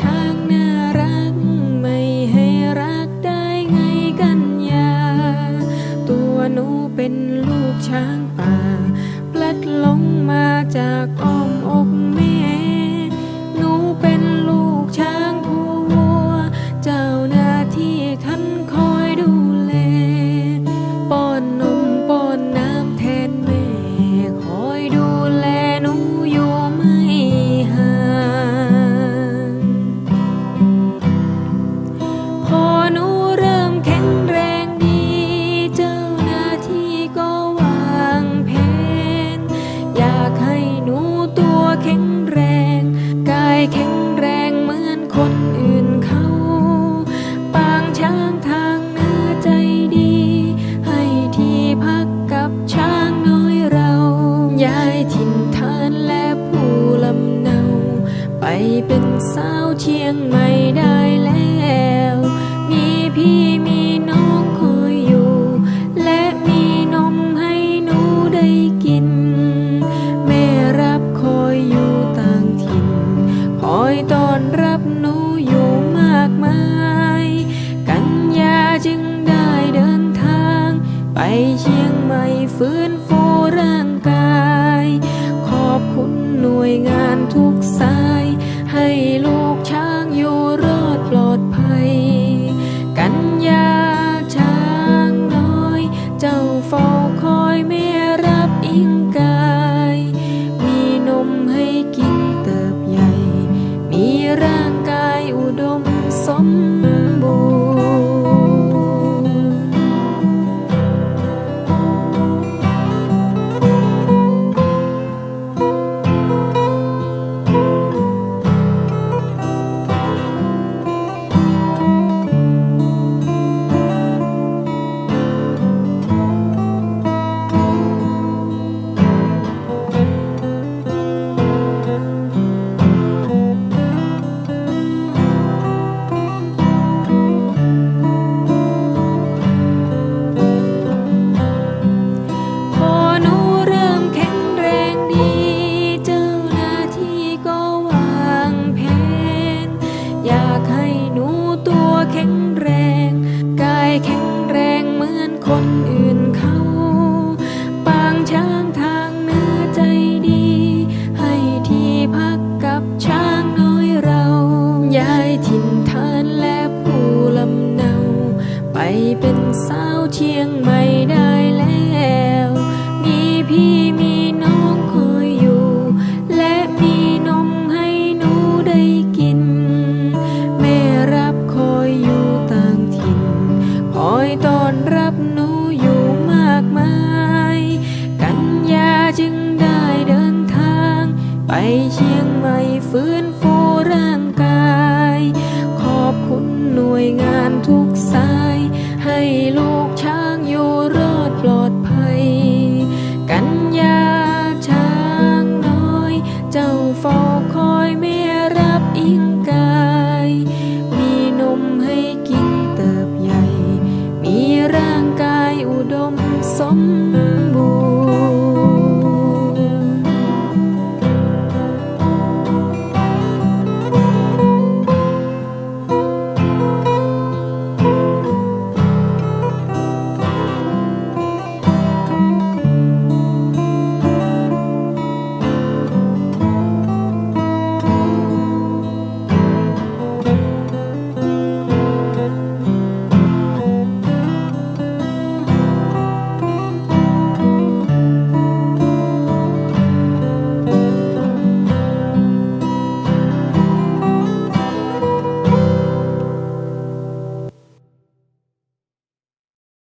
ช้างน่ารัก ไม่ให้รักได้ไงกันยา ตัวหนูเป็นลูกช้างป่าปลัดลงมาจากอ้อมอกแม่ สาวเชียงใหม่ได้แล้ว มีพี่มี คนอื่นเขา ปางช้างทางเนื้อใจดี ให้ที่พักกับช้างน้อยเราย้ายที เชียงใหม่ฟื้นฟูร่างกาย ขอบคุณหน่วยงานทุก